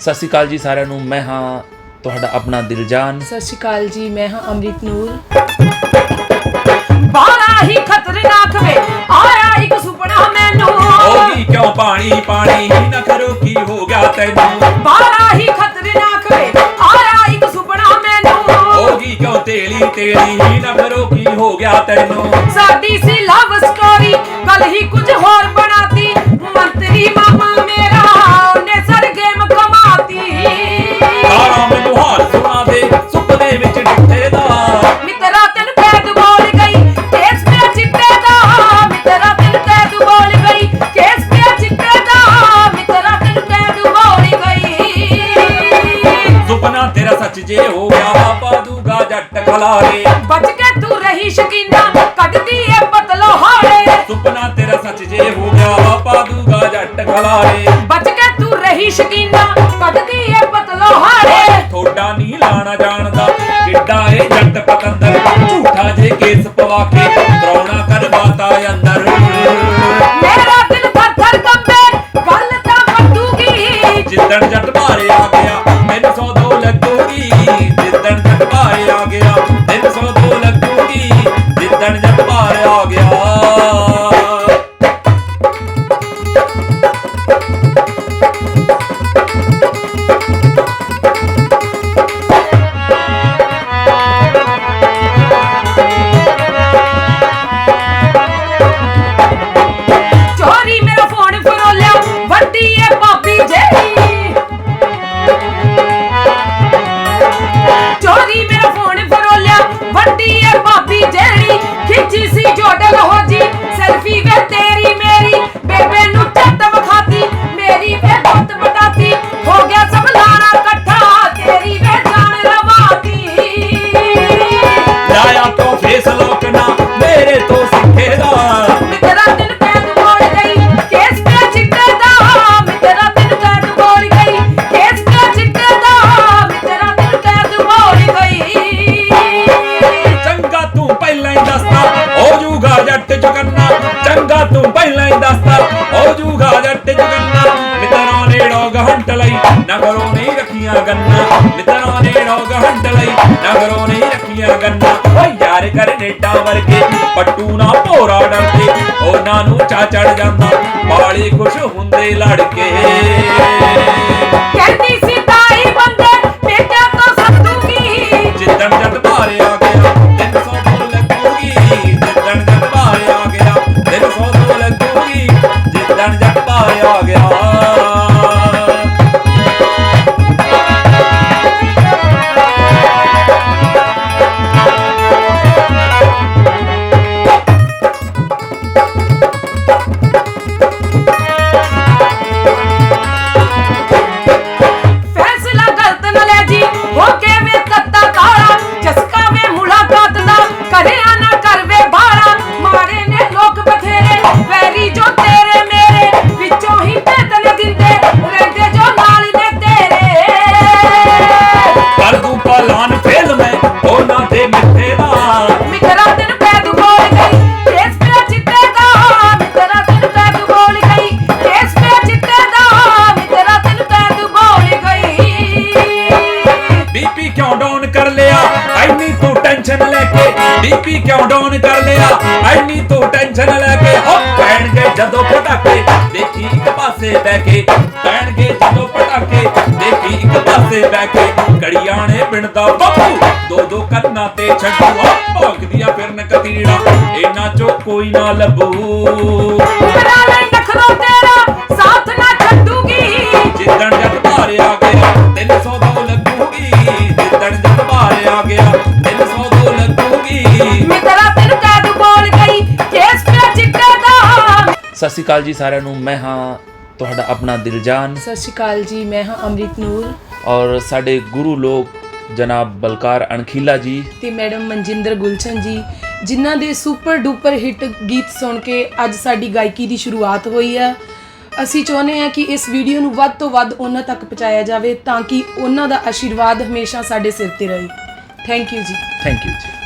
ਸਤਿ ਸ਼੍ਰੀ ਅਕਾਲ ਜੀ ਸਾਰਿਆਂ ਨੂੰ। ਮੈਂ ਹਾਂ ਤੁਹਾਡਾ ਆਪਣਾ ਦਿਲਜਾਨ। ਸਤਿ ਸ਼੍ਰੀ ਅਕਾਲ ਜੀ ਮੈਂ ਹਾਂ ਅੰਮ੍ਰਿਤ ਨੂਰ। ਬਾਰਾ ਹੀ ਖਤਰਨਾਕ ਵੇ ਆਇਆ ਇੱਕ ਸੁਪਨਾ ਮੈਨੂੰ। ਹੋਗੀ ਕਿਉਂ ਪਾਣੀ ਪਾਣੀ ਨਾ ਕਰੋ ਕੀ ਹੋ ਗਿਆ ਤੈਨੂੰ? ਬਾਰਾ ਹੀ ਖਤਰਨਾਕ ਵੇ ਆਇਆ ਇੱਕ ਸੁਪਨਾ ਮੈਨੂੰ। ਹੋਗੀ ਕਿਉਂ ਤੇਲੀ ਤੇਲੀ ਨਾ ਕਰੋ ਕੀ ਹੋ ਗਿਆ ਤੈਨੂੰ? ਸਾਡੀ ਸੀ ਲਵ ਸਟੋਰੀ ਕੱਲ ਹੀ ਕੁਝ ਹੋਰ ਸੁਪਨਾ ਤੇਰਾ ਸੱਚ ਜੇ ਹੋ ਗਿਆ ਬਾਬਾ ਦੂਗਾ ਜੱਟ ਖਲਾਰੇ। ਬਚ ਕੇ ਤੂੰ ਰਹੀ ਸ਼ਕੀਨਾ ਕੱਢਦੀ ਏ ਪਤਲੋ ਹਾੜੇ ਸੁਪਨਾ ਤੇਰਾ ਸੱਚ ਜੇ ਹੋ ਗਿਆ ਬਾਬਾ ਦੂਗਾ ਜੱਟ ਖਲਾਰੇ। ਬਚ ਕੇ ਤੂੰ ਰਹੀ ਸ਼ਕੀਨਾ ਕੱਢਦੀ ਏ ਪਤਲੋ ਹਾੜੇ ਥੋੜਾ ਨਹੀਂ ਲਾਣਾ ਜਾਣਦਾ ਕਿੱਡਾ ਏ ਜੱਟ ਪਤੰਦਰ ਝੂਠਾ ਜੇ ਕੇਸ ਪਵਾ ਕੇ ਡਰਾਉਣਾ ਕਰਵਾਤਾ ਅੰਦਰ। ਮੇਰਾ ਦਿਲ ਥਰ ਥਰ ਕੰਬੇ ਗੱਲ ਤਾਂ ਪੱਟੂਗੀ ਜਿੱਦਣ ਜੱਟ ਭਾਰੇ ¡Santi! ਤੂੰ ਹੋ ਜੂਗਾ ਜੱਟ ਚੁਕੰਨਾ ਮਿੱਤਰਾਂ ਨੇ ਡੋਗ ਲਈ, ਨਗਰੋਂ ਨਹੀਂ ਰੱਖੀਆਂ ਗੰਨਾ। ਮਿੱਤਰਾਂ ਨੇ ਡੋਗ ਹੰਟ ਲਈ, ਨਗਰੋਂ ਨਹੀਂ ਰੱਖੀਆਂ ਗੰਨਾ। ਓ ਯਾਰ ਕਰ ਨੇਟਾ ਵਰਗੇ, ਪੱਟੂ ਨਾ ਭੋਰਾ ਡਰਦੇ। ਉਹਨਾਂ ਨੂੰ ਚਾ ਚੜ ਜਾਂਦਾ, ਬਾਲੇ ਖੁਸ਼ ਹੁੰਦੇ ਲੜਕੇ। ਬੀਪੀ ਕਿਉਂ ਡਾਊਨ ਕਰ ਲਿਆ? ਐਨੀ ਤੂੰ ਟੈਨਸ਼ਨ ਲੈ ਕੇ ਬੀਪੀ ਕਿਉਂ ਡਾਊਨ ਕਰ ਲਿਆ? ਐਨੀ ਤੂੰ ਟੈਨਸ਼ਨ ਲੈ ਕੇ ਹੋ ਪੈਣਗੇ ਜਦੋਂ ਪਟਾਕੇ ਦੇਖੀ ਇੱਕ ਪਾਸੇ ਬਹਿ ਕੇ। ਪੈਣਗੇ ਜਦੋਂ ਪਟਾਕੇ ਦੇਖੀ ਇੱਕ ਪਾਸੇ ਬਹਿ ਕੇ। ਕੜੀਆਂ ਨੇ ਪਿੰਡ ਦਾ ਬਾਪੂ ਦੋ ਦੋ ਕੰਨਾਂ ਤੇ ਛੱਡੂ। ਹੋ ਭੌਂਕਦੀਆਂ ਫਿਰਨ ਕਤੀੜਾ ਇਹਨਾਂ ਚੋਂ ਕੋਈ ਨਾ ਲੱਭੂ। ਤੇਰਾ ਲੈ ਨਖਰੋ ਤੇਰਾ ਸਾਥ ਨਾ ਛੱਡੂਗੀ। ਜਿੱਦਣ ਸਤਿ ਸ਼੍ਰੀ ਅਕਾਲ ਜੀ ਸਾਰਿਆਂ ਨੂੰ। ਮੈਂ ਹਾਂ ਤੁਹਾਡਾ ਆਪਣਾ ਦਿਲਜਾਨ। ਸਤਿ ਸ਼੍ਰੀ ਅਕਾਲ ਜੀ ਮੈਂ ਹਾਂ ਅੰਮ੍ਰਿਤ ਨੂਰ। ਔਰ ਸਾਡੇ ਗੁਰੂ ਲੋਕ ਜਨਾਬ ਬਲਕਾਰ ਅਣਖੀਲਾ ਜੀ। ਤੇ ਮੈਡਮ ਮਨਜਿੰਦਰ ਗੁਲਸ਼ਨ ਜੀ ਜਿਨ੍ਹਾਂ ਦੇ ਸੁਪਰ ਡੂਪਰ ਹਿੱਟ ਗੀਤ ਸੁਣ ਕੇ ਅੱਜ ਸਾਡੀ ਗਾਇਕੀ ਦੀ ਸ਼ੁਰੂਆਤ ਹੋਈ ਆ। ਅਸੀਂ ਚਾਹੁੰਦੇ ਹਾਂ ਕਿ ਇਸ ਵੀਡੀਓ ਨੂੰ ਵੱਧ ਤੋਂ ਵੱਧ ਉਹਨਾਂ ਤੱਕ ਪਹੁੰਚਾਇਆ ਜਾਵੇ ਤਾਂ ਕਿ ਉਹਨਾਂ ਦਾ ਆਸ਼ੀਰਵਾਦ ਹਮੇਸ਼ਾ ਸਾਡੇ ਸਿਰ ਤੇ ਰਹੇ। Thank you ji. Thank you ji.